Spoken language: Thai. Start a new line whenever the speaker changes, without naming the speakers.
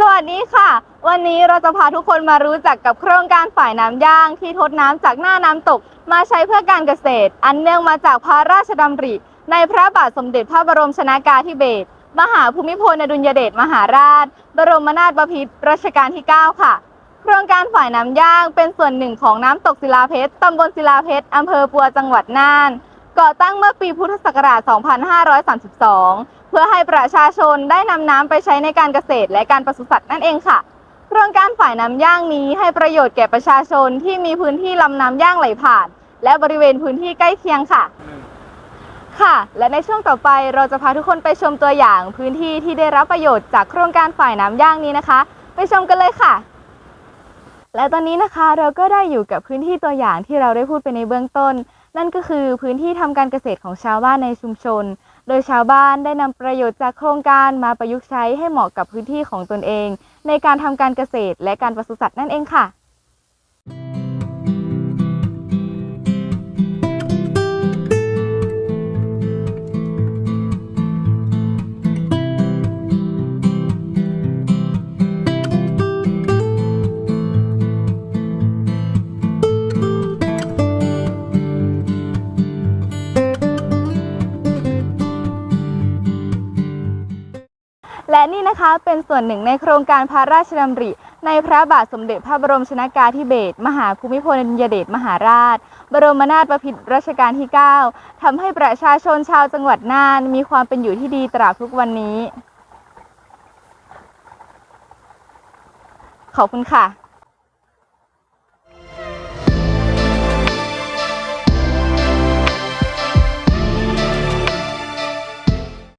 สวัสดีค่ะ วันนี้เราจะพาทุกคนมารู้จักกับโครงการฝ่ายน้ำย่าง ที่ทดน้ำจากหน้าน้ำตก มาใช้เพื่อการเกษตร อันเนื่องมาจากพระราชดำริ ในพระบาทสมเด็จพระบรมชนากาธิเบศรมหาภูมิพลอดุลยเดชมหาราช บรมนาถบพิตรรัชกาลที่ 9 ค่ะ โครงการฝ่ายน้ำย่างเป็นส่วนหนึ่งของน้ำตกศิลาเพชรตำบลศิลาเพชรอำเภอปัวจังหวัดน่านก่อตั้งเมื่อปีพุทธศักราช 2532 เพื่อให้ประชาชนได้นำน้ำไปใช้ในการเกษตรและการปศุสัตว์นั่นเองค่ะ โครงการฝ่ายน้ำย่างนี้ให้ประโยชน์แก่ประชาชนที่มีพื้นที่ลำน้ำย่างไหลผ่าน และบริเวณพื้นที่ใกล้เคียงค่ะ ค่ะ และในช่วงต่อไปเราจะพาทุกคนไปชมตัวอย่างพื้นที่ที่ได้รับประโยชน์จากโครงการฝ่ายน้ำย่างนี้นะคะ ไปชมกันเลยค่ะและตอนนี้นะคะเราก็ได้อยู่กับพื้นที่ตัวอย่างที่เราได้พูดไปในเบื้องต้น นั่นก็คือพื้นที่ทำการเกษตรของชาวบ้านในชุมชน โดยชาวบ้านได้นำประโยชน์จากโครงการมาประยุกต์ใช้ให้เหมาะกับพื้นที่ของตนเอง ในการทำการเกษตรและการปศุสัตว์นั่นเองค่ะ และนี่นะคะเป็นส่วนหนึ่งในโครงการพระราชดำริ ในพระบาทสมเด็จพระบรมชนากาธิเบศรมหาภูมิพลอดุลยเดชมหาราช บรมนาถบพิตรรัชกาลที่ 9ทำให้ประชาชนชาวจังหวัดน่าน มีความเป็นอยู่ที่ดีตราบทุกวันนี้ ขอบคุณค่ะ